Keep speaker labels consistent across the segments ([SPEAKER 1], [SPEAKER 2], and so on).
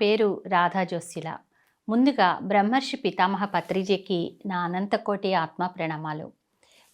[SPEAKER 1] పేరు రాధా జోస్యుల ముందుగా బ్రహ్మర్షి పితామహ పత్రిజీకి నా అనంతకోటి ఆత్మ ప్రణామాలు.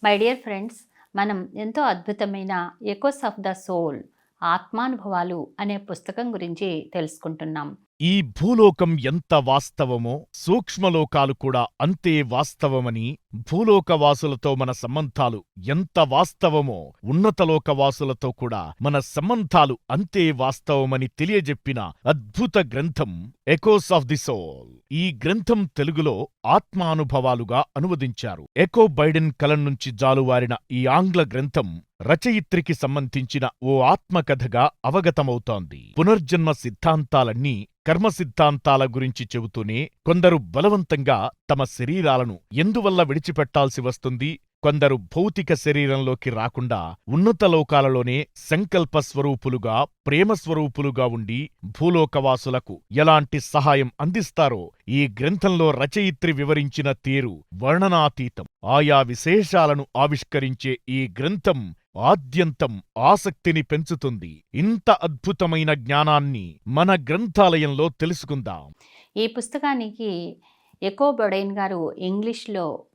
[SPEAKER 1] మై డియర్ ఫ్రెండ్స్ మనం ఎంతో అద్భుతమైన ఎకోస్ ఆఫ్ ద సోల్ ఆత్మానుభవాలు అనే పుస్తకం గురించి తెలుసుకుంటున్నాం.
[SPEAKER 2] ఈ భూలోకం ఎంత వాస్తవమో సూక్ష్మలోకాలు కూడా అంతే వాస్తవమని భూలోకవాసులతో మన సంబంధాలు ఎంత వాస్తవమో ఉన్నతలోకవాసులతో కూడా మన సంబంధాలు అంతే వాస్తవమని తెలియజెప్పిన అద్భుత గ్రంథం ఎకోస్ ఆఫ్ ది సోల్ ఈ గ్రంథం తెలుగులో ఆత్మానుభవాలుగా అనువదించారు. ఎకో బైడెన్ కలం నుంచి జాలువారిన ఈ ఆంగ్ల గ్రంథం రచయిత్రికి సంబంధించిన ఓ ఆత్మకథగా అవగతమవుతోంది. పునర్జన్మ సిద్ధాంతాలన్నీ కర్మ సిద్ధాంతాల గురించి చెబుతూనే కొందరు బలవంతంగా తమ శరీరాలను ఎందువల్ల విడిచిపెట్టాల్సి వస్తుంది? కొందరు భౌతిక శరీరంలోకి రాకుండా ఉన్నత లోకాలలోనే సంకల్ప స్వరూపులుగా ప్రేమస్వరూపులుగా ఉండి భూలోకవాసులకు ఎలాంటి సహాయం అందిస్తారో ఈ గ్రంథంలో రచయిత్రి వివరించిన తీరు వర్ణనాతీతం. ఆయా విశేషాలను ఆవిష్కరించే ఈ గ్రంథం ఆద్యంతం ఆసక్తిని పెంచుతుంది. ఇంత అద్భుతమైన జ్ఞానాన్ని మన గ్రంథాలయంలో తెలుసుకుందాం.
[SPEAKER 1] ఈ పుస్తకానికి ఎకో బొడైన్ గారు ఇంగ్లీష్లో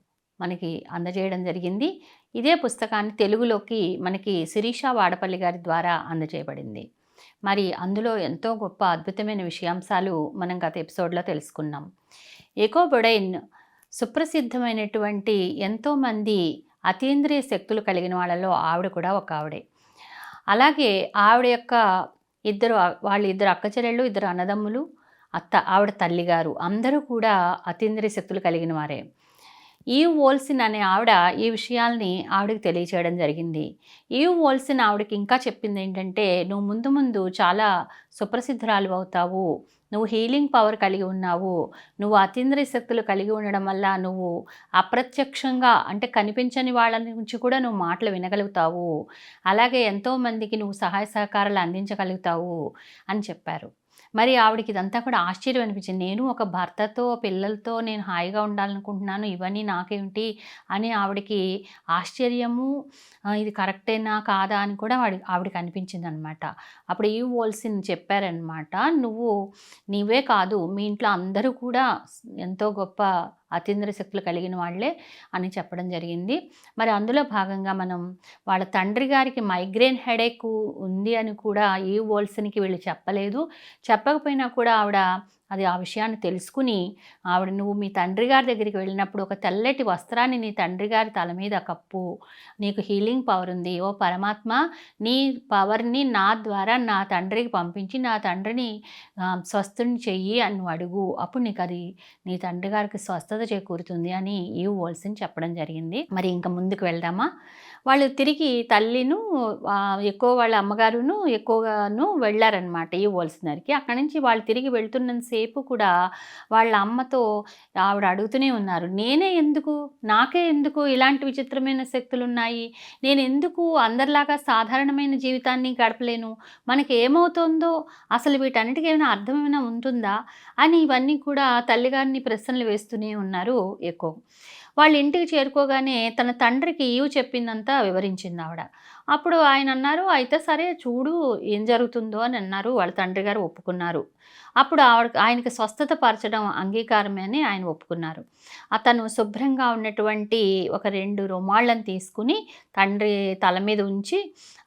[SPEAKER 1] మనకి అందజేయడం జరిగింది. ఇదే పుస్తకాన్ని తెలుగులోకి మనకి శిరీష వాడపల్లి గారి ద్వారా అందజేయబడింది. మరి అందులో ఎంతో గొప్ప అద్భుతమైన విషయాంశాలు మనం గత ఎపిసోడ్లో తెలుసుకున్నాం. ఎకో బొడైన్ సుప్రసిద్ధమైనటువంటి ఎంతోమంది అతీంద్రియ శక్తులు కలిగిన వాళ్ళలో ఆవిడ కూడా ఒక ఆవిడే. అలాగే ఆవిడ యొక్క ఇద్దరు వాళ్ళ ఇద్దరు అక్క చెల్లెళ్ళు ఇద్దరు అన్నదమ్ములు అత్త ఆవిడ తల్లిగారు అందరూ కూడా అతీంద్రియ శక్తులు కలిగిన వారే. ఈ ఓల్సిన్ అనే ఆవిడ ఈ విషయాల్ని ఆవిడకి తెలియచేయడం జరిగింది. ఈ ఓల్సిన్ ఆవిడకి ఇంకా చెప్పింది ఏంటంటే నువ్వు ముందు ముందు చాలా సుప్రసిద్ధురాలు అవుతావు. నువ్వు హీలింగ్ పవర్ కలిగి ఉన్నావు. నువ్వు అతీంద్రియ శక్తులు కలిగి ఉండడం వల్ల నువ్వు అప్రత్యక్షంగా అంటే కనిపించని వాళ్ళ నుంచి కూడా నువ్వు మాటలు వినగలుగుతావు. అలాగే ఎంతోమందికి నువ్వు సహాయ సహకారాలు అందించగలుగుతావు అని చెప్పారు. మరి ఆవిడకి ఇదంతా కూడా ఆశ్చర్యం అనిపించింది. నేను ఒక భర్తతో పిల్లలతో నేను హాయిగా ఉండాలనుకుంటున్నాను. ఇవన్నీ నాకేమిటి అని ఆవిడకి ఆశ్చర్యము ఇది కరెక్టేనా కాదా అని కూడా వాడి ఆవిడకి అనిపించింది అనమాట అప్పుడు ఈ వోల్సిన్ చెప్పారనమాట నువ్వు నీవే కాదు మీ ఇంట్లో అందరూ కూడా ఎంతో గొప్ప అతీంద్ర శక్తులు కలిగిన వాళ్ళే అని చెప్పడం జరిగింది. మరి అందులో భాగంగా మనం వాళ్ళ తండ్రి గారికి మైగ్రేన్ హెడేక్ ఉంది అని కూడా ఈ వోల్సన్కి వీళ్ళు చెప్పలేదు. చెప్పకపోయినా కూడా ఆవిడ అది ఆ విషయాన్ని తెలుసుకుని ఆవిడ నువ్వు మీ తండ్రి గారి దగ్గరికి వెళ్ళినప్పుడు ఒక తెల్లటి వస్త్రాన్ని నీ తండ్రి గారి తల మీద కప్పు. నీకు హీలింగ్ పవర్ ఉంది. ఓ పరమాత్మ నీ పవర్ని నా ద్వారా నా తండ్రికి పంపించి నా తండ్రిని స్వస్థుని చెయ్యి అని నువ్వు అడుగు. అప్పుడు నీకు అది నీ తండ్రి గారికి స్వస్థత చేకూరుతుంది అని ఈ ఓల్సిన్ చెప్పడం జరిగింది. మరి ఇంకా ముందుకు వెళ్దామా? వాళ్ళు తిరిగి తల్లిను ఎక్కువ వాళ్ళ అమ్మగారును ఎక్కువగాను వెళ్ళారనమాట ఈ ఓల్సినర్కి. అక్కడి నుంచి వాళ్ళు తిరిగి వెళ్తున్నంతసేపు కూడా వాళ్ళ అమ్మతో ఆవిడ అడుగుతూనే ఉన్నారు నేనే ఎందుకు? నాకే ఎందుకు ఇలాంటి విచిత్రమైన శక్తులు ఉన్నాయి నేను ఎందుకు అందరిలాగా సాధారణమైన జీవితాన్ని గడపలేను? మనకి ఏమవుతుందో? అసలు వీటన్నిటికీ ఏమైనా అర్థమైనా ఉంటుందా? అని ఇవన్నీ కూడా తల్లిగారిని ప్రశ్నలు వేస్తూనే ఉన్నారు ఎక్కువ. వాళ్ళ ఇంటికి చేరుకోగానే తన తండ్రికి ఈవ్ చెప్పిందంతా వివరించింది ఆవిడ. అప్పుడు ఆయన అన్నారు అయితే సరే చూడు ఏం జరుగుతుందో అని అన్నారు. వాళ్ళ తండ్రి గారు ఒప్పుకున్నారు. అప్పుడు ఆవిడ ఆయనకి స్వస్థత పరచడం అంగీకారమే అని ఆయన ఒప్పుకున్నారు. అతను శుభ్రంగా ఉన్నటువంటి ఒక రెండు రుమాళ్ళని తీసుకుని తండ్రి తల మీద ఉంచి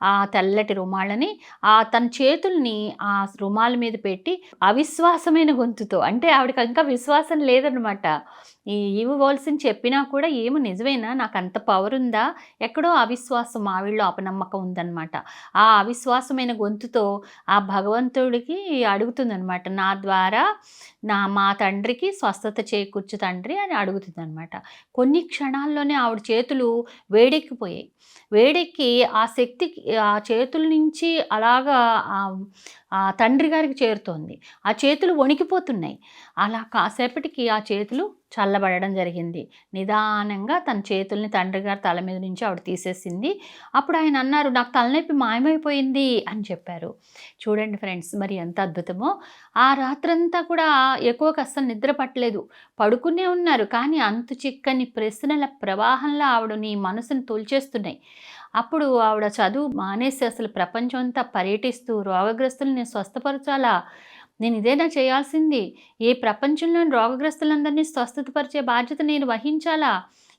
[SPEAKER 1] ఆ తెల్లటి రుమాళ్ళని ఆ తన చేతుల్ని ఆ రుమాల మీద పెట్టి అవిశ్వాసమైన గొంతుతో అంటే ఆవిడకి ఇంకా విశ్వాసం లేదనమాట ఈ ఇవ్వవలసిన చెప్పినా కూడా ఏమో నిజమేనా? నాకు అంత పవర్ ఉందా? ఎక్కడో అవిశ్వాసం ఆవిడలో అపనమ్మకం ఉందన్నమాట. ఆ అవిశ్వాసమైన గొంతుతో ఆ భగవంతుడికి అనమాట. నా ద్వారా నా మా తండ్రికి స్వస్థత చేకూర్చు తండ్రి అని అడుగుతుంది అనమాట కొన్ని క్షణాల్లోనే ఆవిడ చేతులు వేడెక్కిపోయాయి. వేడెక్కి ఆ శక్తికి ఆ చేతుల నుంచి అలాగా ఆ తండ్రి గారికి చేరుతోంది. ఆ చేతులు వణికిపోతున్నాయి. అలా కాసేపటికి ఆ చేతులు చల్లబడడం జరిగింది. నిదానంగా తన చేతుల్ని తండ్రి గారి తల మీద నుంచి ఆవిడ తీసేసింది. అప్పుడు ఆయన అన్నారు నాకు తలనొప్పి మాయమైపోయింది అని చెప్పారు. చూడండి ఫ్రెండ్స్ మరి ఎంత అద్భుతమో. ఆ రాత్రంతా కూడా ఎక్కువ అస్సలు నిద్ర పట్టలేదు. పడుకునే ఉన్నారు కానీ అంతు చిక్కని ప్రశ్నల ప్రవాహంలో ఆవిడ నీ మనసును తోల్చేస్తున్నాయి. అప్పుడు ఆవిడ చదువు మానేసి అసలు ప్రపంచం అంతా పర్యటిస్తూ రోగగ్రస్తుల్ని స్వస్థపరచాలా? నేను ఇదేనా చేయాల్సింది? ఏ ప్రపంచంలోని రోగగ్రస్తులందరినీ స్వస్థతపరిచే బాధ్యత నేను వహించాలా?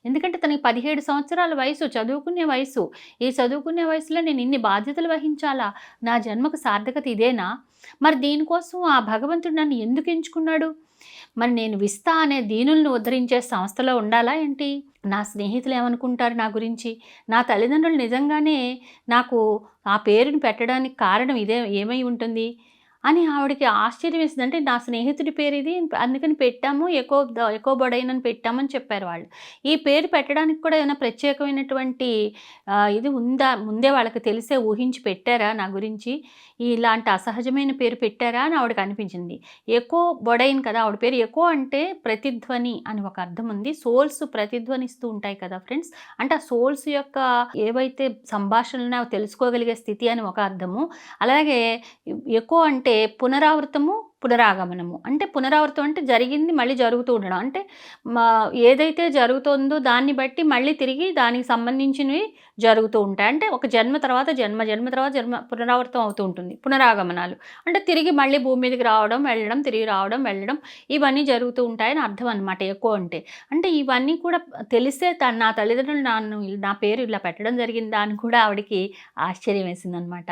[SPEAKER 1] ఎందుకంటే తనకి పదిహేడు సంవత్సరాల వయసు చదువుకునే వయసు. ఈ చదువుకునే వయసులో నేను ఇన్ని బాధ్యతలు వహించాలా? నా జన్మకు సార్థకత ఇదేనా? మరి దీనికోసం ఆ భగవంతుడు నన్ను ఎందుకు ఎంచుకున్నాడు? మరి నేను విస్తా అనే దీనుల్ని ఉద్ధరించే సంస్థలో ఉండాలా ఏంటి? నా స్నేహితులు ఏమనుకుంటారు నా గురించి? నా తల్లిదండ్రులు నిజంగానే నాకు ఆ పేరుని పెట్టడానికి కారణం ఇదే ఏమై ఉంటుంది? అని ఆవిడకి ఆశ్చర్యం వేసింది. అంటే నా స్నేహితుడి పేరు ఇది. అందుకని పెట్టాము. ఎకో ఎకో బొడైనని పెట్టామని చెప్పారు వాళ్ళు. ఈ పేరు పెట్టడానికి కూడా ఏమైనా ప్రత్యేకమైనటువంటి ఇది ఉందా? ముందే వాళ్ళకి తెలిసే ఊహించి పెట్టారా నా గురించి? ఇలాంటి అసహజమైన పేరు పెట్టారా అని ఆవిడకి అనిపించింది. ఎకో బొడైన్ కదా ఆవిడ పేరు. ఎకో అంటే ప్రతిధ్వని అని ఒక అర్థం ఉంది. సోల్స్ ప్రతిధ్వనిస్తూ ఉంటాయి కదా ఫ్రెండ్స్. అంటే ఆ సోల్స్ యొక్క ఏవైతే సంభాషణలు తెలుసుకోగలిగే స్థితి అని ఒక అర్థము. అలాగే ఎక్కువ అంటే పునరావృతము పునరాగమనము. అంటే పునరావృతం అంటే జరిగింది మళ్ళీ జరుగుతూ ఉండడం. అంటే మా ఏదైతే జరుగుతుందో దాన్ని బట్టి మళ్ళీ తిరిగి దానికి సంబంధించినవి జరుగుతూ ఉంటాయి. అంటే ఒక జన్మ తర్వాత జన్మ జన్మ తర్వాత జన్మ పునరావృతం అవుతూ ఉంటుంది. పునరాగమనాలు. అంటే తిరిగి మళ్ళీ భూమి మీదకి రావడం వెళ్ళడం తిరిగి రావడం వెళ్ళడం ఇవన్నీ జరుగుతూ ఉంటాయని అర్థం అనమాట ఎక్కువ అంటే. అంటే ఇవన్నీ కూడా తెలిస్తే తన నా తల్లిదండ్రులు నన్ను నా పేరు ఇలా పెట్టడం జరిగిందా అని కూడా ఆవిడకి ఆశ్చర్యం వేసిందనమాట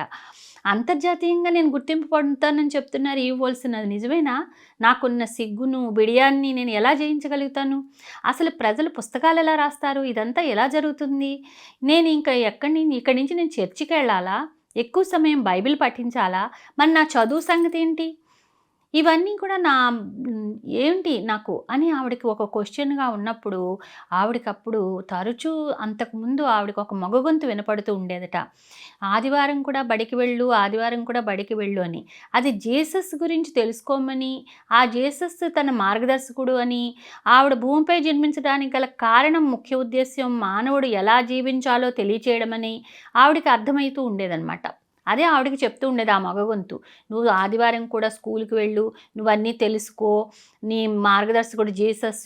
[SPEAKER 1] అంతర్జాతీయంగా నేను గుర్తింపు పొందుతానని చెప్తున్నారు ఇవ్వవలసిన నిజమేనా? నాకున్న సిగ్గును బిడియాన్ని నేను ఎలా జయించగలుగుతాను? అసలు ప్రజలు పుస్తకాలు ఎలా రాస్తారు? ఇదంతా ఎలా జరుగుతుంది? నేను ఇంకా ఎక్కడి నుంచి ఇక్కడి నుంచి నేను చర్చికి వెళ్ళాలా ఎక్కువ సమయం బైబిల్ పఠించాలా? మరి నా చదువు సంగతి ఏంటి? ఇవన్నీ కూడా నా ఏంటి నాకు అని ఆవిడకి ఒక క్వశ్చన్గా ఉన్నప్పుడు ఆవిడకప్పుడు తరచూ అంతకుముందు ఆవిడకి ఒక మగ గొంతు వినపడుతూ ఉండేదట. ఆదివారం కూడా బడికి వెళ్ళు ఆదివారం కూడా బడికి వెళ్ళు అని. అది జీసస్ గురించి తెలుసుకోమని ఆ జీసస్ తన మార్గదర్శకుడు అని ఆవిడ భూమిపై జన్మించడానికి గల కారణం ముఖ్య ఉద్దేశ్యం మానవుడు ఎలా జీవించాలో తెలియచేయడమని ఆవిడకి అర్థమవుతూ ఉండేదన్నమాట. అదే ఆవిడకి చెప్తూ ఉండేది ఆ మగ గొంతు నువ్వు ఆదివారం కూడా స్కూల్కి వెళ్ళు నువ్వన్నీ తెలుసుకో నీ మార్గదర్శకుడు జీసస్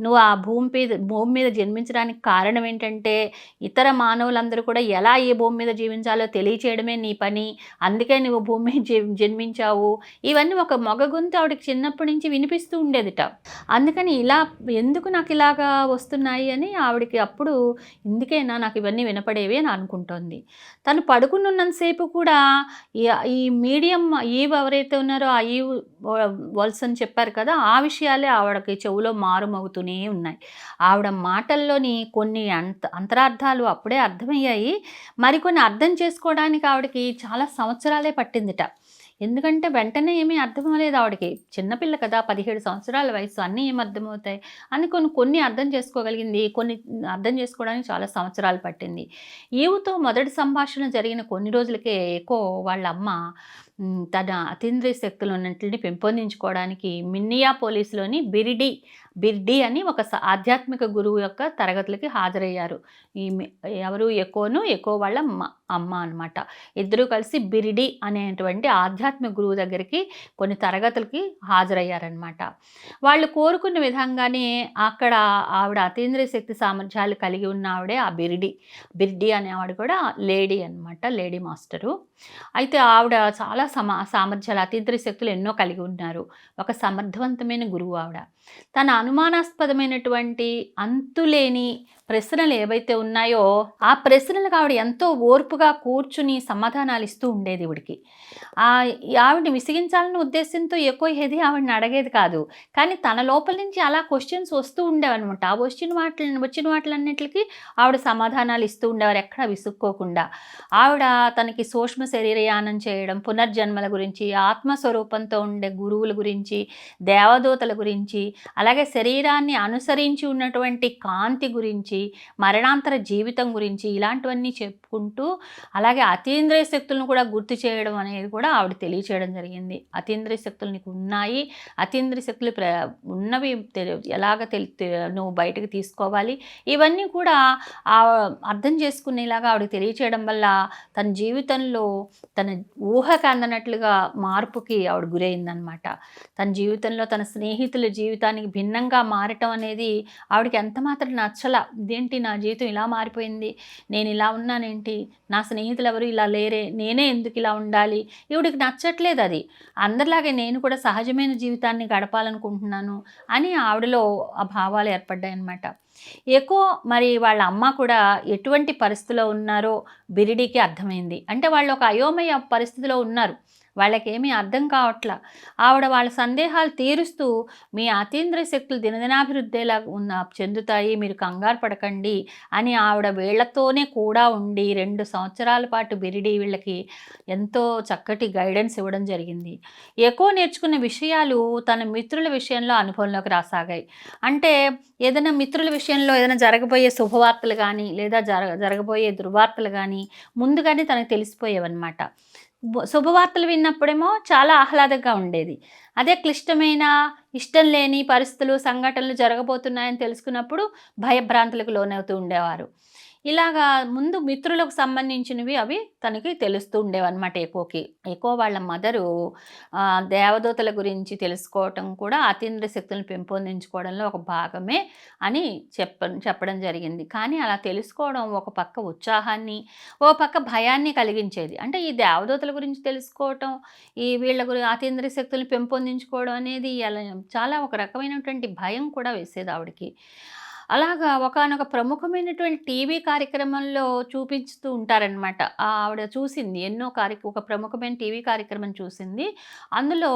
[SPEAKER 1] నువ్వు ఆ భూమి మీద భూమి మీద జన్మించడానికి కారణం ఏంటంటే ఇతర మానవులందరూ కూడా ఎలా ఏ భూమి మీద జీవించాలో తెలియచేయడమే నీ పని. అందుకే నువ్వు భూమి మీద జన్మించావు. ఇవన్నీ ఒక మగ గొంతు ఆవిడకి చిన్నప్పటి నుంచి వినిపిస్తూ ఉండేదిట. అందుకని ఇలా ఎందుకు నాకు ఇలాగా వస్తున్నాయి? అని ఆవిడకి అప్పుడు ఇందుకేనా నాకు ఇవన్నీ వినపడేవి అని అనుకుంటోంది. తను పడుకున్నంతసేపు కూడా ఈ ఈ మీడియం ఈవ్ ఎవరైతే ఉన్నారో ఆ ఈవ్ వల్స్ అని చెప్పారు కదా ఆ విషయాలే ఆవిడకి చెవులో మారుమవుతూనే ఉన్నాయి. ఆవిడ మాటల్లోని కొన్ని అంత అంతరార్థాలు అప్పుడే అర్థమయ్యాయి. మరికొన్ని అర్థం చేసుకోవడానికి ఆవిడకి చాలా సంవత్సరాలే పట్టిందిట. ఎందుకంటే వెంటనే ఏమీ అర్థం అవ్వలేదు ఆవిడకి చిన్నపిల్ల కదా పదిహేడు సంవత్సరాల వయసు అన్నీ ఏం అర్థమవుతాయి? అని కొన్ని కొన్ని అర్థం చేసుకోగలిగింది. కొన్ని అర్థం చేసుకోవడానికి చాలా సంవత్సరాలు పట్టింది. ఈవుతో మొదటి సంభాషణ జరిగిన కొన్ని రోజులకే ఎక్కువ వాళ్ళ అమ్మ తన అతీంద్రియ శక్తులు పెంపొందించుకోవడానికి మిన్నియా పోలీసులోని బిరిడి బిర్డి అని ఒక స- ఆధ్యాత్మిక గురువు యొక్క తరగతులకి హాజరయ్యారు. ఈ ఎవరు? ఎక్కువను ఎక్కువ వాళ్ళ అమ్మ అమ్మ అనమాట ఇద్దరూ కలిసి బిరిడి అనేటువంటి ఆధ్యాత్మిక గురువు దగ్గరికి కొన్ని తరగతులకి హాజరయ్యారనమాట వాళ్ళు కోరుకున్న విధంగానే అక్కడ ఆవిడ అతీంద్రియ శక్తి సామర్థ్యాలు కలిగి ఉన్న ఆవిడే ఆ బిరిడి బిర్డి అనే ఆవిడ కూడా లేడీ అన్నమాట లేడీ మాస్టరు. అయితే ఆవిడ చాలా సమా సామర్థ్యాలు అతీంద్రియ శక్తులు ఎన్నో కలిగి ఉన్నారు. ఒక సమర్థవంతమైన గురువు ఆవిడ. తన అనుమానాస్పదమైనటువంటి అంతులేని ప్రశ్నలు ఏవైతే ఉన్నాయో ఆ ప్రశ్నలకు ఆవిడ ఎంతో ఓర్పుగా కూర్చుని సమాధానాలు ఇస్తూ ఉండేది ఈవిడికి ఆ ఆవిడని విసిగించాలన్న ఉద్దేశంతో ఎక్కువ ఏది ఆవిడని అడిగేది కాదు. కానీ తన లోపల నుంచి అలా క్వశ్చన్స్ వస్తూ ఉండేవన్నమాట. ఆ వచ్చిన వాటి వచ్చిన వాటిలన్నిటికి ఆవిడ సమాధానాలు ఇస్తూ ఉండేవారు ఎక్కడా విసుక్కోకుండా. ఆవిడ తనకి సూక్ష్మ శరీరయానం చేయడం పునర్జన్మల గురించి ఆత్మస్వరూపంతో ఉండే గురువుల గురించి దేవదూతల గురించి అలాగే శరీరాన్ని అనుసరించి ఉన్నటువంటి కాంతి గురించి మరణాంతర జీవితం గురించి ఇలాంటివన్నీ చెప్పుకుంటూ అలాగే అతీంద్రియ శక్తులను కూడా గుర్తు చేయడం అనేది కూడా ఆవిడ తెలియచేయడం జరిగింది. అతీంద్రియ శక్తులు నీకు ఉన్నాయి. అతీంద్రియ శక్తులు ప్ర ఉన్నవి ఎలాగ తెలి నువ్వు బయటకు తీసుకోవాలి. ఇవన్నీ కూడా అర్థం చేసుకునేలాగా ఆవిడ తెలియచేయడం వల్ల తన జీవితంలో తన ఊహకు అందనట్లుగా మార్పుకి ఆవిడ గురైందనమాట. తన జీవితంలో తన స్నేహితుల జీవితానికి భిన్నంగా మారటం అనేది ఆవిడకి ఎంత మాత్రం నచ్చల. ఇదేంటి నా జీవితం ఇలా మారిపోయింది? నేను ఇలా ఉన్నానేంటి? నా స్నేహితులు ఎవరు ఇలా లేరే? నేనే ఎందుకు ఇలా ఉండాలి? ఈవిడికి నచ్చట్లేదు అది. అందరిలాగే నేను కూడా సహజమైన జీవితాన్ని గడపాలనుకుంటున్నాను అని ఆవిడలో ఆ భావాలు ఏర్పడ్డాయి అన్నమాట ఎక్కువ మరి వాళ్ళ అమ్మ కూడా ఎటువంటి పరిస్థితిలో ఉన్నారో బిరిడికి అర్థమైంది. అంటే వాళ్ళు ఒక అయోమయ పరిస్థితిలో ఉన్నారు. వాళ్ళకేమీ అర్థం కావట్లా. ఆవిడ వాళ్ళ సందేహాలు తీరుస్తూ మీ అతీంద్ర శక్తులు దినదినాభివృద్ధిలా ఉన్న చెందుతాయి మీరు కంగారు పడకండి అని ఆవిడ వీళ్ళతోనే కూడా ఉండి రెండు సంవత్సరాల పాటు బిరిడి వీళ్ళకి ఎంతో చక్కటి గైడెన్స్ ఇవ్వడం జరిగింది. ఎక్కువ నేర్చుకున్న విషయాలు తన మిత్రుల విషయంలో అనుభవంలోకి రాసాగాయి. అంటే ఏదైనా మిత్రుల విషయం విషయంలో ఏదైనా జరగబోయే శుభవార్తలు కానీ లేదా జరగ జరగబోయే దుర్వార్తలు కానీ ముందుగానే తనకు తెలిసిపోయేవన్నమాట. శుభవార్తలు విన్నప్పుడేమో చాలా ఆహ్లాదంగా ఉండేది. అదే క్లిష్టమైన ఇష్టం లేని పరిస్థితులు సంఘటనలు జరగబోతున్నాయని తెలుసుకున్నప్పుడు భయభ్రాంతులకు లోనవుతూ ఉండేవారు. ఇలాగా ముందు మిత్రులకు సంబంధించినవి అవి తనకి తెలుస్తూ ఉండేవన్నమాట ఎక్కువకి ఎక్కువ వాళ్ళ మదరు దేవదూతల గురించి తెలుసుకోవటం కూడా అతీంద్ర శక్తులను పెంపొందించుకోవడంలో ఒక భాగమే అని చెప్ప చెప్పడం జరిగింది. కానీ అలా తెలుసుకోవడం ఒక పక్క ఉత్సాహాన్ని ఓ పక్క భయాన్ని కలిగించేది. అంటే ఈ దేవదూతల గురించి తెలుసుకోవటం ఈ వీళ్ళ గురి అతీంద్ర శక్తులను పెంపొందించుకోవడం అనేది అలా చాలా ఒక రకమైనటువంటి భయం కూడా వేసేది ఆవిడకి. అలాగా ఒకానొక ప్రముఖమైనటువంటి టీవీ కార్యక్రమంలో చూపిస్తూ ఉంటారనమాట ఆవిడ చూసింది ఎన్నో కార్య ఒక ప్రముఖమైన టీవీ కార్యక్రమం చూసింది. అందులో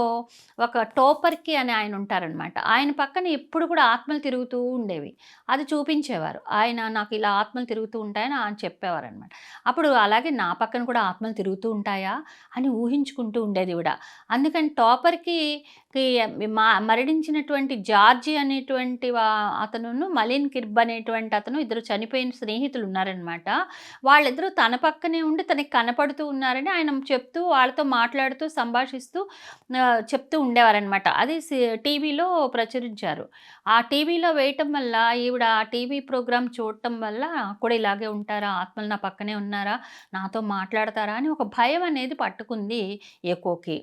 [SPEAKER 1] ఒక టోపర్కి అని ఆయన ఉంటారనమాట ఆయన పక్కన ఎప్పుడు కూడా ఆత్మలు తిరుగుతూ ఉండేవి. అది చూపించేవారు. ఆయన నాకు ఇలా ఆత్మలు తిరుగుతూ ఉంటాయని ఆయన చెప్పేవారు అనమాట అప్పుడు అలాగే నా పక్కన కూడా ఆత్మలు తిరుగుతూ ఉంటాయా అని ఊహించుకుంటూ ఉండేది ఇవిడ అందుకని టాపర్కి మరణించినటువంటి జార్జి అనేటువంటి అతను మలిన్ కిర్బ్ అనేటువంటి అతను ఇద్దరు చనిపోయిన స్నేహితులు ఉన్నారనమాట వాళ్ళిద్దరూ తన పక్కనే ఉండి తనకి కనపడుతూ ఉన్నారని ఆయన చెప్తూ వాళ్ళతో మాట్లాడుతూ సంభాషిస్తూ చెప్తూ ఉండేవారనమాట అది టీవీలో ప్రచురించారు. ఆ టీవీలో వేయటం వల్ల ఈవిడ ఆ టీవీ ప్రోగ్రాం చూడటం వల్ల కూడా ఇలాగే ఉంటారా? ఆత్మలు నా పక్కనే ఉన్నారా? నాతో మాట్లాడతారా? అని ఒక భయం అనేది పట్టుకుంది ఏకోకి.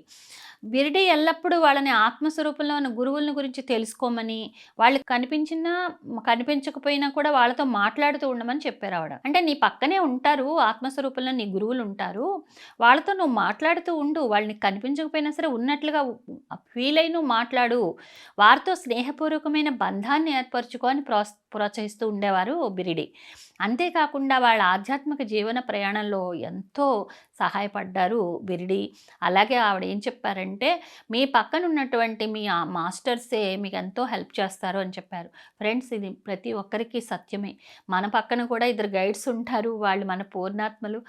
[SPEAKER 1] బిరిడి ఎల్లప్పుడూ వాళ్ళని ఆత్మస్వరూపంలో ఉన్న గురువుల గురించి తెలుసుకోమని వాళ్ళకి కనిపించినా కనిపించకపోయినా కూడా వాళ్ళతో మాట్లాడుతూ ఉండమని చెప్పారు ఆవిడ. అంటే నీ పక్కనే ఉంటారు ఆత్మస్వరూపంలో నీ గురువులు ఉంటారు. వాళ్ళతో నువ్వు మాట్లాడుతూ ఉండు. వాళ్ళని కనిపించకపోయినా సరే ఉన్నట్లుగా ఫీల్ అయి నువ్వు మాట్లాడు. వారితో స్నేహపూర్వకమైన బంధాన్ని ఏర్పరచుకో అని ప్రోత్సహిస్తూ ఉండేవారు బిరిడి. అంతేకాకుండా వాళ్ళ ఆధ్యాత్మిక జీవన ప్రయాణంలో ఎంతో సహాయపడ్డారు బిరిడి. అలాగే ఆవిడ ఏం చెప్పారంటే మీ పక్కన ఉన్నటువంటి మీ మాస్టర్సే మీకు ఎంతో హెల్ప్ చేస్తారు అని చెప్పారు. ఫ్రెండ్స్ ఇది ప్రతి ఒక్కరికి సత్యమే. మన పక్కన కూడా ఇద్దరు గైడ్స్ ఉంటారు. వాళ్ళు మన పూర్ణాత్మలు.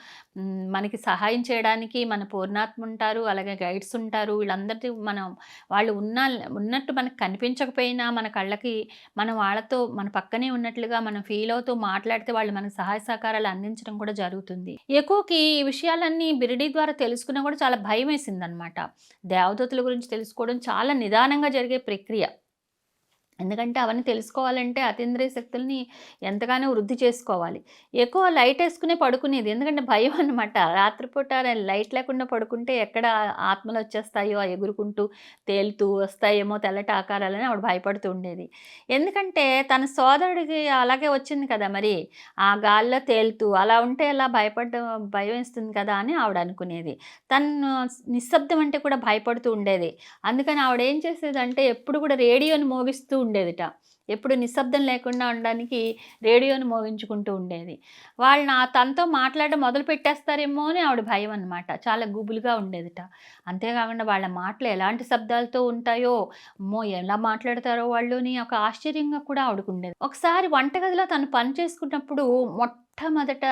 [SPEAKER 1] మనకి సహాయం చేయడానికి మన పూర్ణాత్మ ఉంటారు. అలాగే గైడ్స్ ఉంటారు. వీళ్ళందరికీ మనం వాళ్ళు ఉన్న ఉన్నట్టు మనకు కనిపించకపోయినా మన కళ్ళకి మనం వాళ్ళతో మన పక్కనే ఉన్నట్లుగా మనం ఫీల్ అవుతూ మాట్లాడితే వాళ్ళు మనకు సహాయ సహకారాలు అందించడం కూడా జరుగుతుంది. ఎక్కువకి ఈ విషయాలన్నీ బిరిడి ద్వారా తెలుసుకున్నా కూడా చాలా భయం వేసిందనమాట దేవదూతల గురించి తెలుసుకోవడం చాలా నిదానంగా జరిగే ప్రక్రియ. ఎందుకంటే అవన్నీ తెలుసుకోవాలంటే అతీంద్రియ శక్తుల్ని ఎంతగానో వృద్ధి చేసుకోవాలి. ఎక్కువ లైట్ వేసుకునే పడుకునేది. ఎందుకంటే భయం అనమాట రాత్రిపూట లైట్ లేకుండా పడుకుంటే ఎక్కడ ఆత్మలు వచ్చేస్తాయో ఆ ఎగురుకుంటూ తేలుతూ వస్తాయేమో తెల్లటి ఆకారాలని ఆవిడ భయపడుతూ ఉండేది. ఎందుకంటే తన సోదరుడికి అలాగే వచ్చింది కదా మరి. ఆ గాల్లో తేలుతూ అలా ఉంటే ఎలా భయపడ్డ భయం వేస్తుంది కదా అని ఆవిడ అనుకునేది. తను నిశ్శబ్దం అంటే కూడా భయపడుతూ ఉండేది. అందుకని ఆవిడ ఏం చేసేదంటే ఎప్పుడు కూడా రేడియోని మోగిస్తూ ఉండేదిట. ఎప్పుడు నిశ్శబ్దం లేకుండా ఉండడానికి రేడియోని మోగించుకుంటూ ఉండేది. వాళ్ళు నా తనతో మాట్లాడడం మొదలు పెట్టేస్తారేమో అని ఆవిడ భయం అనమాట చాలా గుబులుగా ఉండేదిట. అంతేకాకుండా వాళ్ళ మాటలు ఎలాంటి శబ్దాలతో ఉంటాయో అమ్మో ఎలా మాట్లాడతారో వాళ్ళుని ఒక ఆశ్చర్యంగా కూడా ఆవిడకు ఉండేది. ఒకసారి వంటగదిలో తను పని చేసుకున్నప్పుడు మొట్టమొదట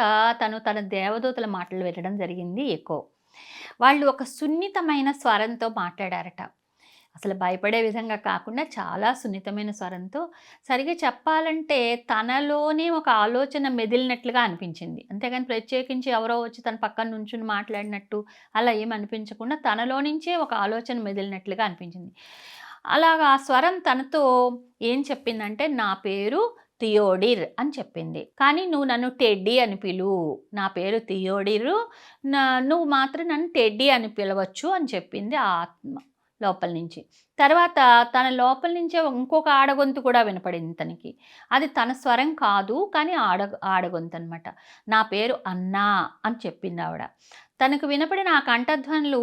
[SPEAKER 1] తను తన దేవదూతల మాటలు వినడం జరిగింది ఎక్కువ. వాళ్ళు ఒక సున్నితమైన స్వరంతో మాట్లాడారట. అసలు భయపడే విధంగా కాకుండా చాలా సున్నితమైన స్వరంతో సరిగా చెప్పాలంటే తనలోనే ఒక ఆలోచన మెదిలినట్లుగా అనిపించింది. అంతేగాని ప్రత్యేకించి ఎవరో వచ్చి తన పక్కన నుంచుని మాట్లాడినట్టు అలా ఏం అనిపించకుండా తనలో నుంచే ఒక ఆలోచన మెదిలినట్లుగా అనిపించింది. అలాగా ఆ స్వరం తనతో ఏం చెప్పిందంటే నా పేరు థియోడిర్ అని చెప్పింది. కానీ నువ్వు నన్ను టెడ్డీ అని పిలు నా పేరు థియోడిరు. నా నువ్వు మాత్రం నన్ను టెడ్డీ అని పిలవచ్చు అని చెప్పింది ఆ ఆత్మ. లోపల నుంచి. తర్వాత తన లోపల నుంచే ఇంకొక ఆడగొంతు కూడా వినపడింది తనకి. అది తన స్వరం కాదు కానీ ఆడ ఆడగొంతు అనమాట నా పేరు అన్నా అని చెప్పింది ఆవిడ. తనకు వినపడిన ఆ కంఠధ్వనులు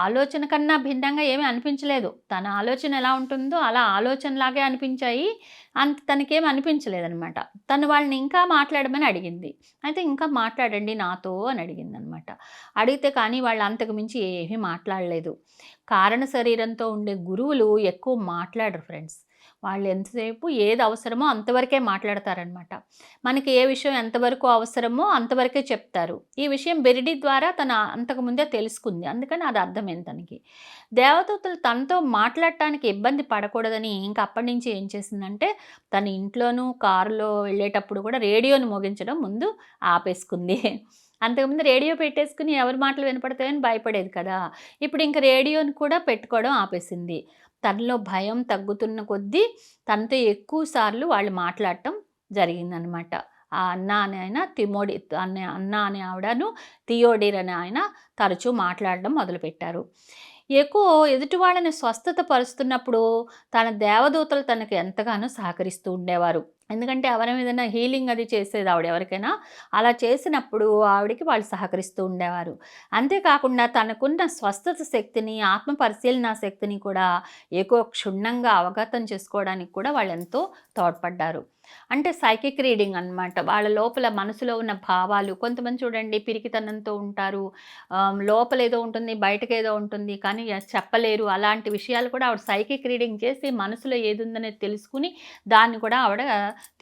[SPEAKER 1] ఆలోచన కన్నా భిన్నంగా ఏమీ అనిపించలేదు. తన ఆలోచన ఎలా ఉంటుందో అలా ఆలోచనలాగే అనిపించాయి. అంత తనకేం అనిపించలేదనమాట తను వాళ్ళని ఇంకా మాట్లాడమని అడిగింది. అయితే ఇంకా మాట్లాడండి నాతో అని అడిగింది అనమాట అడిగితే కానీ వాళ్ళు అంతకు మించి ఏమీ మాట్లాడలేదు. కారణ శరీరంతో ఉండే గురువులు ఎక్కువ మాట్లాడరు ఫ్రెండ్స్. వాళ్ళు ఎంతసేపు ఏది అవసరమో అంతవరకే మాట్లాడతారనమాట. మనకి ఏ విషయం ఎంతవరకు అవసరమో అంతవరకే చెప్తారు. ఈ విషయం బెరిడి ద్వారా తన అంతకుముందే తెలుసుకుంది. అందుకని అది అర్థమైంది తనకి. దేవదూతలు తనతో మాట్లాడటానికి ఇబ్బంది పడకూడదని ఇంకా అప్పటి నుంచి ఏం చేసిందంటే తన ఇంట్లోనూ కారులో వెళ్ళేటప్పుడు కూడా రేడియోని మోగించడం ముందు ఆపేసుకుంది. అంతకుముందు రేడియో పెట్టేసుకుని ఎవరి మాటలు వినపడతాయని భయపడేది కదా. ఇప్పుడు ఇంకా రేడియోని కూడా పెట్టుకోవడం ఆపేసింది. తనలో భయం తగ్గుతున్న కొద్దీ తనతో ఎక్కువ సార్లు వాళ్ళు మాట్లాడటం జరిగిందనమాట. ఆ అన్న అనే ఆయన తిమోడి అనే అన్న అనే ఆవిడను థియోడీర్ అనే ఆయన తరచూ మాట్లాడడం మొదలుపెట్టారు. ఎక్కువ ఎదుటి వాళ్ళని స్వస్థత పరుస్తున్నప్పుడు తన దేవదూతలు తనకు ఎంతగానో సహకరిస్తూ ఉండేవారు. ఎందుకంటే ఎవరి ఏదైనా హీలింగ్ అది చేసేది ఆవిడ ఎవరికైనా అలా చేసినప్పుడు ఆవిడకి వాళ్ళు సహకరిస్తూ ఉండేవారు. అంతేకాకుండా తనకున్న స్వస్థత శక్తిని ఆత్మ పరిశీలన శక్తిని కూడా ఎక్కువ క్షుణ్ణంగా అవగతం చేసుకోవడానికి కూడా వాళ్ళు ఎంతో తోడ్పడ్డారు. అంటే సైకిక్ రీడింగ్ అన్నమాట. వాళ్ళ లోపల మనసులో ఉన్న భావాలు కొంతమంది చూడండి పిరికితనంతో ఉంటారు. లోపల ఏదో ఉంటుంది బయటకు ఏదో ఉంటుంది కానీ చెప్పలేరు. అలాంటి విషయాలు కూడా ఆవిడ సైకిక్ రీడింగ్ చేసి మనసులో ఏది ఉందనేది తెలుసుకుని దాన్ని కూడా ఆవిడ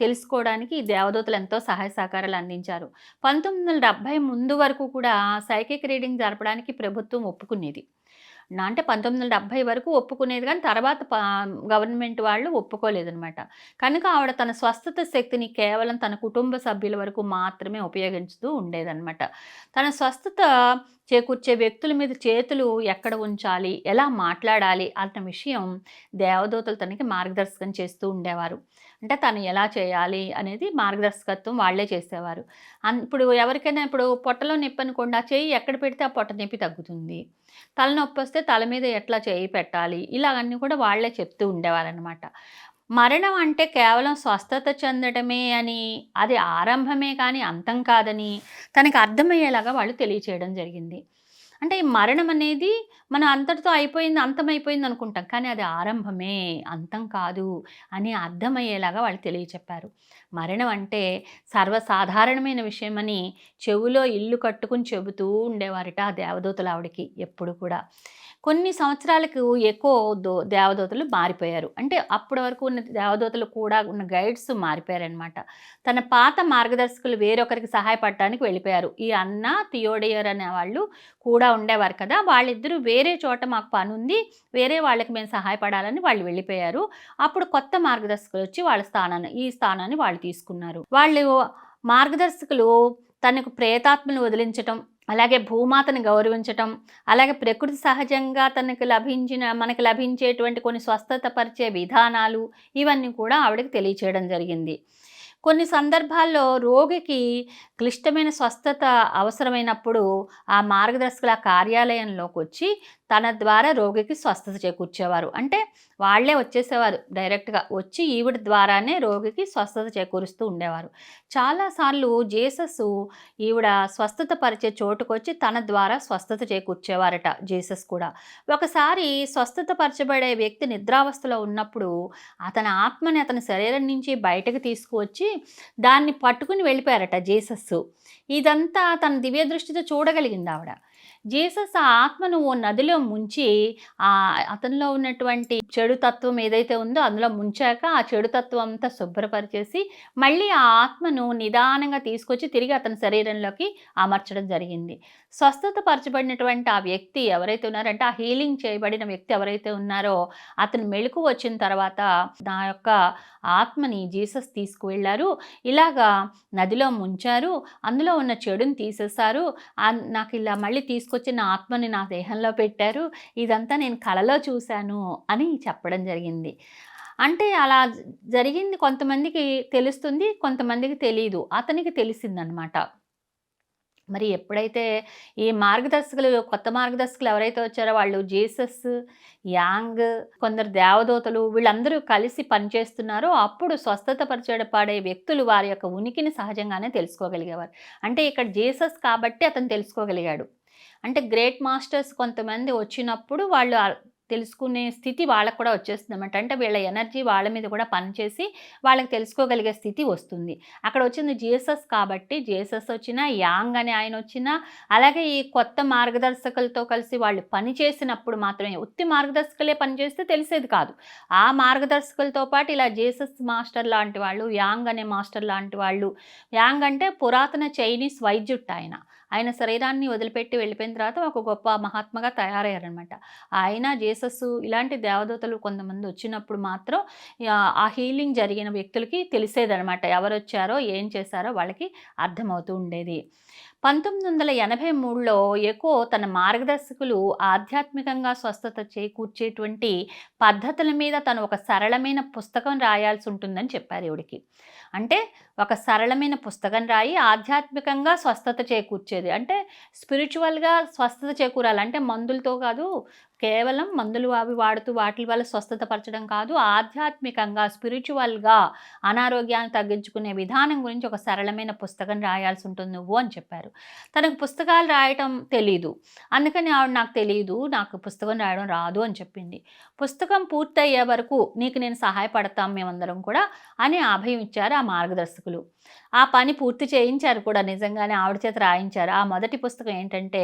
[SPEAKER 1] తెలుసుకోవడానికి దేవదూతలు ఎంతో సహాయ సహకారాలు అందించారు. పంతొమ్మిది వందల డెబ్భై ముందు వరకు కూడా సైకిక్ రీడింగ్ జరపడానికి ప్రభుత్వం ఒప్పుకునేది. అంటే పంతొమ్మిది వందల డెబ్భై వరకు ఒప్పుకునేది కానీ తర్వాత గవర్నమెంట్ వాళ్ళు ఒప్పుకోలేదనమాట. కనుక ఆవిడ తన స్వస్థత శక్తిని కేవలం తన కుటుంబ సభ్యుల వరకు మాత్రమే ఉపయోగించుతూ ఉండేదన్నమాట తన స్వస్థత చేకూర్చే వ్యక్తుల మీద చేతులు ఎక్కడ ఉంచాలి ఎలా మాట్లాడాలి అన్న విషయం దేవదూతలు తనకి మార్గదర్శకం చేస్తూ ఉండేవారు. అంటే తను ఎలా చేయాలి అనేది మార్గదర్శకత్వం వాళ్ళే చేసేవారు. అన్ ఇప్పుడు ఎవరికైనా ఇప్పుడు పొట్టలో నొప్పి అనుకోండి ఆ చేయి ఎక్కడ పెడితే ఆ పొట్ట నొప్పి తగ్గుతుంది. తలనొప్పి వస్తే తల మీద ఎట్లా చేయి పెట్టాలి ఇలాగన్నీ కూడా వాళ్ళే చెప్తూ ఉండేవారనమాట మరణం అంటే కేవలం స్వస్థత చెందడమే అని అది ఆరంభమే కానీ అంతం కాదని తనకు అర్థమయ్యేలాగా వాళ్ళు తెలియచేయడం జరిగింది. అంటే ఈ మరణం అనేది మన అంతటితో అయిపోయింది అంతమైపోయింది అనుకుంటాం. కానీ అది ఆరంభమే అంతం కాదు అని అర్థమయ్యేలాగా వాళ్ళు తెలియచెప్పారు. మరణం అంటే సర్వసాధారణమైన విషయమని చెవులో ఇల్లు కట్టుకుని చెబుతూ ఉండేవారట ఆ దేవదూతలు ఆవిడకి ఎప్పుడు కూడా. కొన్ని సంవత్సరాలకు ఎక్కువ దో దేవదూతలు మారిపోయారు. అంటే అప్పటి వరకు ఉన్న దేవదూతలు కూడా ఉన్న గైడ్స్ మారిపోయారనమాట తన పాత మార్గదర్శకులు వేరొకరికి సహాయపడటానికి వెళ్ళిపోయారు. ఈ అన్న థియోడియర్ అనే వాళ్ళు కూడా ఉండేవారు కదా వాళ్ళిద్దరూ వేరే వేరే చోట మాకు పని ఉంది వేరే వాళ్ళకి మేము సహాయపడాలని వాళ్ళు వెళ్ళిపోయారు. అప్పుడు కొత్త మార్గదర్శకులు వచ్చి వాళ్ళ స్థానాన్ని ఈ స్థానాన్ని వాళ్ళు తీసుకున్నారు. వాళ్ళు మార్గదర్శకులు తనకు ప్రేతాత్మను వదిలించటం అలాగే భూమాతను గౌరవించటం అలాగే ప్రకృతి సహజంగా తనకు లభించిన మనకు లభించేటువంటి కొన్ని స్వస్థత పరిచే విధానాలు ఇవన్నీ కూడా ఆవిడకి తెలియచేయడం జరిగింది. కొన్ని సందర్భాల్లో రోగికి క్లిష్టమైన స్వస్థత అవసరమైనప్పుడు ఆ మార్గదర్శకుల కార్యాలయంలోకి వచ్చి తన ద్వారా రోగికి స్వస్థత చేకూర్చేవారు. అంటే వాళ్ళే వచ్చేసేవారు డైరెక్ట్గా. వచ్చి ఈవిడ ద్వారానే రోగికి స్వస్థత చేకూరుస్తూ ఉండేవారు. చాలాసార్లు జీసస్ ఈవిడ స్వస్థత పరిచే చోటుకొచ్చి తన ద్వారా స్వస్థత చేకూర్చేవారట జీసస్ కూడా. ఒకసారి స్వస్థత పరచబడే వ్యక్తి నిద్రావస్థలో ఉన్నప్పుడు అతని ఆత్మని అతని శరీరం నుంచి బయటకు తీసుకువచ్చి దాన్ని పట్టుకుని వెళ్ళిపోయారట జీసస్. ఇదంతా తన దివ్య దృష్టితో చూడగలిగింది ఆవిడ జీసస్ ఆ ఆత్మను ఓ నదిలో ముంచి ఆ అతనిలో ఉన్నటువంటి చెడు తత్వం ఏదైతే ఉందో అందులో ముంచాక ఆ చెడు తత్వం అంతా శుభ్రపరిచేసి మళ్ళీ ఆ ఆత్మను నిదానంగా తీసుకొచ్చి తిరిగి అతని శరీరంలోకి అమర్చడం జరిగింది. స్వస్థత పరచబడినటువంటి ఆ వ్యక్తి ఎవరైతే ఉన్నారంటే ఆ హీలింగ్ చేయబడిన వ్యక్తి ఎవరైతే ఉన్నారో అతను మెళుకు వచ్చిన తర్వాత నా యొక్క ఆత్మని జీసస్ తీసుకువెళ్ళారు. ఇలాగా నదిలో ముంచారు. అందులో ఉన్న చెడుని తీసేశారు. నాకు ఇలా మళ్ళీ తీసుకొచ్చి నా ఆత్మని నా దేహంలో పెట్టారు. ఇదంతా నేను కలలో చూశాను అని చెప్పడం జరిగింది. అంటే అలా జరిగింది కొంతమందికి తెలుస్తుంది కొంతమందికి తెలియదు అతనికి తెలిసిందనమాట. మరి ఎప్పుడైతే ఈ మార్గదర్శకులు కొత్త మార్గదర్శకులు ఎవరైతే వచ్చారో వాళ్ళు జీసస్ యాంగ్ కొందరు దేవదూతలు వీళ్ళందరూ కలిసి పనిచేస్తున్నారో అప్పుడు స్వస్థత పరిచయపడే వ్యక్తులు వారి యొక్క ఉనికిని సహజంగానే తెలుసుకోగలిగేవారు. అంటే ఇక్కడ జీసస్ కాబట్టి అతను తెలుసుకోగలిగాడు. అంటే గ్రేట్ మాస్టర్స్ కొంతమంది వచ్చినప్పుడు వాళ్ళు తెలుసుకునే స్థితి వాళ్ళకు కూడా వచ్చేస్తుంది అనమాట అంటే వీళ్ళ ఎనర్జీ వాళ్ళ మీద కూడా పనిచేసి వాళ్ళకి తెలుసుకోగలిగే స్థితి వస్తుంది. అక్కడ వచ్చింది జీసస్ కాబట్టి జీసస్ వచ్చినా యాంగ్ అనే ఆయన వచ్చినా అలాగే ఈ కొత్త మార్గదర్శకులతో కలిసి వాళ్ళు పని చేసినప్పుడు మాత్రమే ఉత్తి మార్గదర్శకులే పనిచేస్తే తెలిసేది కాదు. ఆ మార్గదర్శకులతో పాటు ఇలా జీసస్ మాస్టర్ లాంటి వాళ్ళు యాంగ్ అనే మాస్టర్ లాంటి వాళ్ళు యాంగ్ అంటే పురాతన చైనీస్ వైద్యుట్ ఆయన. ఆయన శరీరాన్ని వదిలిపెట్టి వెళ్ళిపోయిన తర్వాత ఒక గొప్ప మహాత్మగా తయారయ్యారనమాట ఆయన జీసస్ ఇలాంటి దేవదూతలు కొంతమంది వచ్చినప్పుడు మాత్రం ఆ, హీలింగ్ జరిగిన వ్యక్తులకి తెలిసేదనమాట ఎవరు వచ్చారో ఏం చేశారో వాళ్ళకి అర్థమవుతూ ఉండేది. పంతొమ్మిది వందల ఎనభై మూడులో ఎక్కువ తన మార్గదర్శకులు ఆధ్యాత్మికంగా స్వస్థత చేకూర్చేటువంటి పద్ధతుల మీద తను ఒక సరళమైన పుస్తకం రాయాల్సి ఉంటుందని చెప్పారు ఈవిడికి. అంటే ఒక సరళమైన పుస్తకం రాయి ఆధ్యాత్మికంగా స్వస్థత చేకూర్చేది. అంటే స్పిరిచువల్గా స్వస్థత చేకూరాలి. అంటే మందులతో కాదు కేవలం మందులు అవి వాడుతూ వాటి వల్ల స్వస్థత పరచడం కాదు ఆధ్యాత్మికంగా స్పిరిచువల్గా అనారోగ్యాన్ని తగ్గించుకునే విధానం గురించి ఒక సరళమైన పుస్తకం రాయాల్సి ఉంటుంది నువ్వు అని చెప్పారు. తనకు పుస్తకాలు రాయటం తెలీదు. అందుకని ఆవిడ నాకు తెలియదు నాకు పుస్తకం రాయడం రాదు అని చెప్పింది. పుస్తకం పూర్తయ్యే వరకు నీకు నేను సహాయపడతాం మేమందరం కూడా అని అభయం ఇచ్చారు ఆ మార్గదర్శకులు. ఆ పని పూర్తి చేయించారు కూడా నిజంగానే ఆవిడ చేత రాయించారు. ఆ మొదటి పుస్తకం ఏంటంటే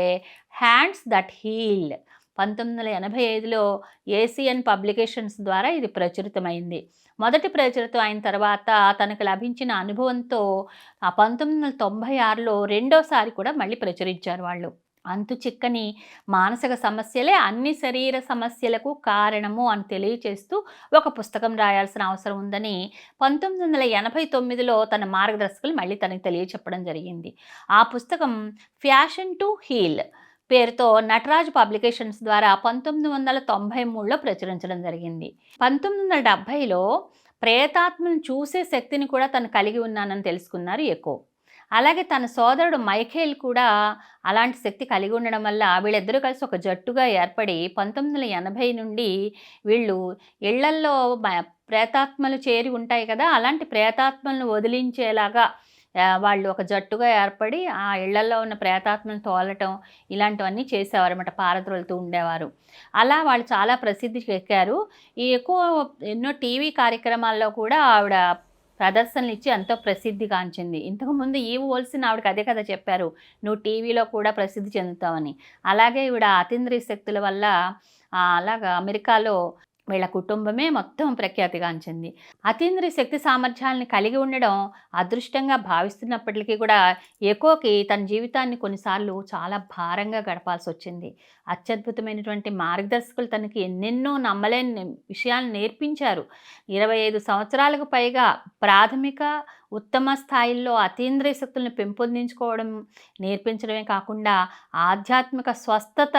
[SPEAKER 1] హ్యాండ్స్ దట్ హీల్ పంతొమ్మిది వందల ఎనభై ఐదులో ఏసియన్ పబ్లికేషన్స్ ద్వారా ఇది ప్రచురితమైంది. మొదటి ప్రచురితం అయిన తర్వాత తనకు లభించిన అనుభవంతో ఆ పంతొమ్మిది వందల తొంభై ఆరులో రెండోసారి కూడా మళ్ళీ ప్రచురించారు వాళ్ళు. అంతు చిక్కని మానసిక సమస్యలే అన్ని శరీర సమస్యలకు కారణము అని తెలియచేస్తూ ఒక పుస్తకం రాయాల్సిన అవసరం ఉందని పంతొమ్మిది వందల ఎనభై తొమ్మిదిలో తన మార్గదర్శకులు మళ్ళీ తనకి తెలియచెప్పడం జరిగింది. ఆ పుస్తకం ఫ్యాషన్ టు హీల్ పేరుతో నటరాజ్ పబ్లికేషన్స్ ద్వారా పంతొమ్మిది వందల తొంభై మూడులో ప్రచురించడం జరిగింది. పంతొమ్మిది వందల డెబ్భైలో ప్రేతాత్మను చూసే శక్తిని కూడా తను కలిగి ఉన్నానని తెలుసుకున్నారు ఎక్కువ. అలాగే తన సోదరుడు మైఖేల్ కూడా అలాంటి శక్తి కలిగి ఉండడం వల్ల వీళ్ళిద్దరూ కలిసి ఒక జట్టుగా ఏర్పడి పంతొమ్మిది వందల ఎనభై నుండి వీళ్ళు ఇళ్ళల్లో ప్రేతాత్మలు చేరి ఉంటాయి కదా అలాంటి ప్రేతాత్మలను వదిలించేలాగా వాళ్ళు ఒక జట్టుగా ఏర్పడి ఆ ఇళ్ళలో ఉన్న ప్రేతాత్మను తోలటం ఇలాంటివన్నీ చేసేవారు అనమాట పారద్రోలుతూ ఉండేవారు. అలా వాళ్ళు చాలా ప్రసిద్ధి చెక్కారు. ఈ ఎక్కువ ఎన్నో టీవీ కార్యక్రమాల్లో కూడా ఆవిడ ప్రదర్శనలు ఇచ్చి ఎంతో ప్రసిద్ధి కాంచింది ఇంతకుముందు ఈ ఓల్సిన ఆవిడకి అదే కదా చెప్పారు నువ్వు టీవీలో కూడా ప్రసిద్ధి చెందుతావని. అలాగే ఈవిడ అతీంద్రియ శక్తుల వల్ల అలాగా అమెరికాలో వీళ్ళ కుటుంబమే మొత్తం ప్రఖ్యాతిగాంచింది అతీంద్రియ శక్తి సామర్థ్యాలను కలిగి ఉండడం అదృష్టంగా భావిస్తున్నప్పటికీ కూడా ఎకోకి తన జీవితాన్ని కొన్నిసార్లు చాలా భారంగా గడపాల్సి వచ్చింది అత్యద్భుతమైనటువంటి మార్గదర్శకులు తనకి ఎన్నెన్నో నమ్మలేని విషయాలు నేర్పించారు. ఇరవై ఐదు సంవత్సరాలకు పైగా ప్రాథమిక ఉత్తమ స్థాయిల్లో అతీంద్రియ శక్తులను పెంపొందించుకోవడం నేర్పించడమే కాకుండా ఆధ్యాత్మిక స్వస్థత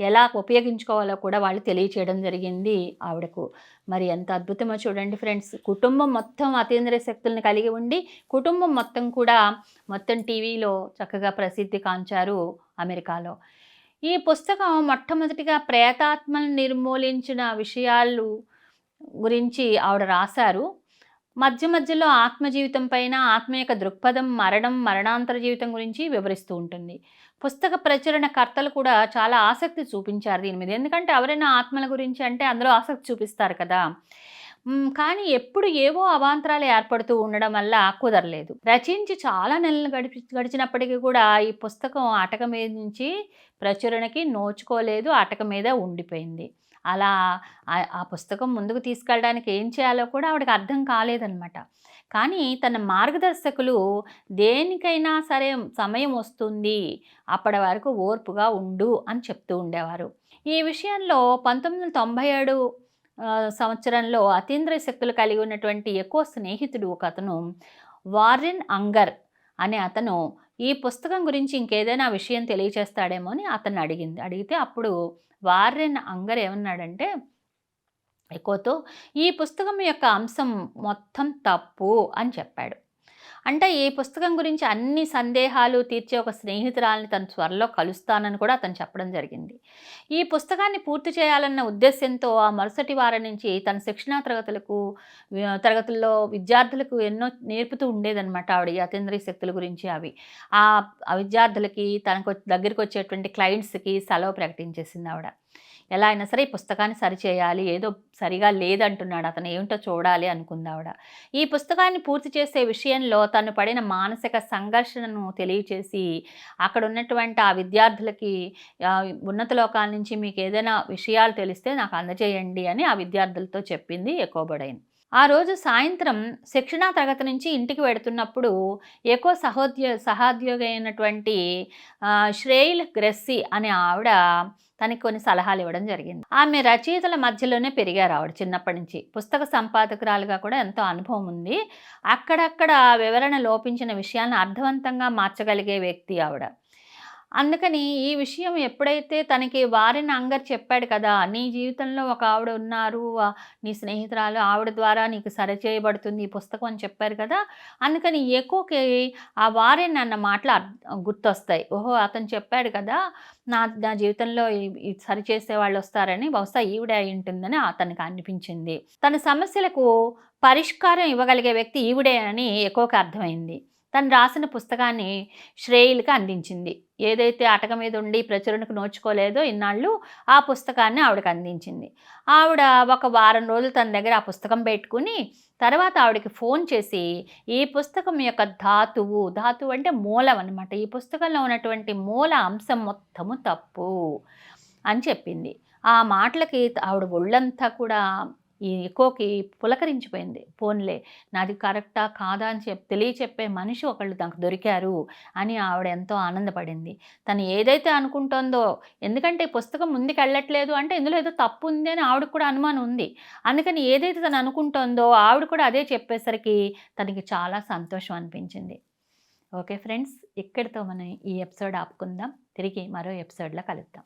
[SPEAKER 1] ఎలా ఉపయోగించుకోవాలో కూడా వాళ్ళు తెలియచేయడం జరిగింది ఆవిడకు. మరి ఎంత అద్భుతమో చూడండి ఫ్రెండ్స్. కుటుంబం మొత్తం అతీంద్ర శక్తులను కలిగి ఉండి కుటుంబం మొత్తం కూడా మొత్తం టీవీలో చక్కగా ప్రసిద్ధి కాంచారు అమెరికాలో. ఈ పుస్తకం మొట్టమొదటిగా ప్రేతాత్మను నిర్మూలించిన విషయాలు గురించి ఆవిడ రాశారు. మధ్య మధ్యలో ఆత్మ జీవితం పైన ఆత్మ యొక్క దృక్పథం మరణం మరణాంతర జీవితం గురించి వివరిస్తూ ఉంటుంది. పుస్తక ప్రచురణ కర్తలు కూడా చాలా ఆసక్తి చూపించారు దీని మీద. ఎందుకంటే ఎవరైనా ఆత్మల గురించి అంటే అందులో ఆసక్తి చూపిస్తారు కదా. కానీ ఎప్పుడు ఏవో అవాంతరాలు ఏర్పడుతూ ఉండడం వల్ల కుదరలేదు. రచించి చాలా నెలలు గడిపి గడిచినప్పటికీ కూడా ఈ పుస్తకం అటక మీద నుంచి ప్రచురణకి నోచుకోలేదు అటక మీద ఉండిపోయింది. అలా ఆ- ఆ పుస్తకం ముందుకు తీసుకెళ్ళడానికి ఏం చేయాలో కూడా ఆవిడకి అర్థం కాలేదన్నమాట. కానీ తన మార్గదర్శకులు దేనికైనా సరే సమయం వస్తుంది అప్పటి వరకు ఓర్పుగా ఉండు అని చెప్తూ ఉండేవారు. ఈ విషయంలో పంతొమ్మిది వందల తొంభై ఏడు సంవత్సరంలో అతీంద్ర శక్తులు కలిగి ఉన్నటువంటి ఎక్కువ స్నేహితుడు ఒక అతను వారెన్ అంగర్ అనే అతను ఈ పుస్తకం గురించి ఇంకేదైనా విషయం తెలియచేస్తాడేమో అని అతను అడిగింది. అడిగితే అప్పుడు వారెన్ అంగర్ ఏమన్నాడంటే ఎక్కువతో ఈ పుస్తకం యొక్క అంశం మొత్తం తప్పు అని చెప్పాడు. అంటే ఈ పుస్తకం గురించి అన్ని సందేహాలు తీర్చే ఒక స్నేహితురాలని తన త్వరలో కలుస్తానని కూడా అతను చెప్పడం జరిగింది. ఈ పుస్తకాన్ని పూర్తి చేయాలన్న ఉద్దేశంతో ఆ మరుసటి వారం నుంచి తన శిక్షణా తరగతులకు తరగతుల్లో విద్యార్థులకు ఎన్నో నేర్పుతూ ఉండేదన్నమాట ఆవిడ అతీంద్రియ శక్తుల గురించి అవి. ఆ ఆ విద్యార్థులకి తనకు దగ్గరికి వచ్చేటువంటి క్లయింట్స్కి సెలవు ప్రకటించేసింది ఆవిడ. ఎలా అయినా సరే ఈ పుస్తకాన్ని సరిచేయాలి. ఏదో సరిగా లేదంటున్నాడు. అతను ఏమిటో చూడాలి అనుకుందావిడ ఈ పుస్తకాన్ని పూర్తి చేసే విషయంలో తను పడిన మానసిక సంఘర్షణను తెలియచేసి అక్కడ ఉన్నటువంటి ఆ విద్యార్థులకి ఉన్నత లోకాల నుంచి మీకు ఏదైనా విషయాలు తెలిస్తే నాకు అందజేయండి అని ఆ విద్యార్థులతో చెప్పింది ఎకోబడైన్. ఆ రోజు సాయంత్రం శిక్షణా తరగతి నుంచి ఇంటికి వెడుతున్నప్పుడు ఎక్కువ సహోద్యో సహోద్యోగి అయినటువంటి శ్రేయిల్ గ్రెస్సి అనే ఆవిడ తనకి కొన్ని సలహాలు ఇవ్వడం జరిగింది. ఆమె రచయితల మధ్యలోనే పెరిగారు ఆవిడ చిన్నప్పటి నుంచి. పుస్తక సంపాదకురాలుగా కూడా ఎంతో అనుభవం ఉంది. అక్కడక్కడ వివరణ లోపించిన విషయాలను అర్థవంతంగా మార్చగలిగే వ్యక్తి ఆవిడ. అందుకని ఈ విషయం ఎప్పుడైతే తనకి వారిన అంగర్ చెప్పాడు కదా నీ జీవితంలో ఒక ఆవిడ ఉన్నారు నీ స్నేహితురాలు ఆవిడ ద్వారా నీకు సరిచేయబడుతుంది ఈ పుస్తకం అని చెప్పారు కదా అందుకని ఎక్కువకి ఆ వారిని అన్న మాటలు గుర్తొస్తాయి. ఓహో అతను చెప్పాడు కదా నా నా జీవితంలో సరిచేసే వాళ్ళు వస్తారని బహుశా ఈవిడే అయి ఉంటుందని అతనికి అనిపించింది. తన సమస్యలకు పరిష్కారం ఇవ్వగలిగే వ్యక్తి ఈవిడే అని ఎక్కువకి అర్థమైంది. తను రాసిన పుస్తకాన్ని శ్రేయులకి అందించింది. ఏదైతే అటక మీద ఉండి ప్రచురణకు నోచుకోలేదో ఇన్నాళ్ళు ఆ పుస్తకాన్ని ఆవిడకి అందించింది. ఆవిడ ఒక వారం రోజులు తన దగ్గర ఆ పుస్తకం పెట్టుకుని తర్వాత ఆవిడకి ఫోన్ చేసి ఈ పుస్తకం యొక్క ధాతువు ధాతువు అంటే మూలం అనమాట ఈ పుస్తకంలో ఉన్నటువంటి మూల అంశం మొత్తము తప్పు అని చెప్పింది. ఆ మాటలకి ఆవిడ ఒళ్ళంతా కూడా ఈ ఎక్కువకి పులకరించిపోయింది. పోన్లే నాది కరెక్టా కాదా అని చెప్పి తెలియచెప్పే మనిషి ఒకళ్ళు తనకు దొరికారు అని ఆవిడ ఎంతో ఆనందపడింది. తను ఏదైతే అనుకుంటుందో ఎందుకంటే ఈ పుస్తకం ముందుకు వెళ్ళట్లేదు అంటే ఇందులో ఏదో తప్పు ఉంది అని ఆవిడకు కూడా అనుమానం ఉంది. అందుకని ఏదైతే తను అనుకుంటుందో ఆవిడ కూడా అదే చెప్పేసరికి తనకి చాలా సంతోషం అనిపించింది. ఓకే ఫ్రెండ్స్ ఇక్కడితో మనం ఈ ఎపిసోడ్ ఆపుకుందాం. తిరిగి మరో ఎపిసోడ్లో కలుద్దాం.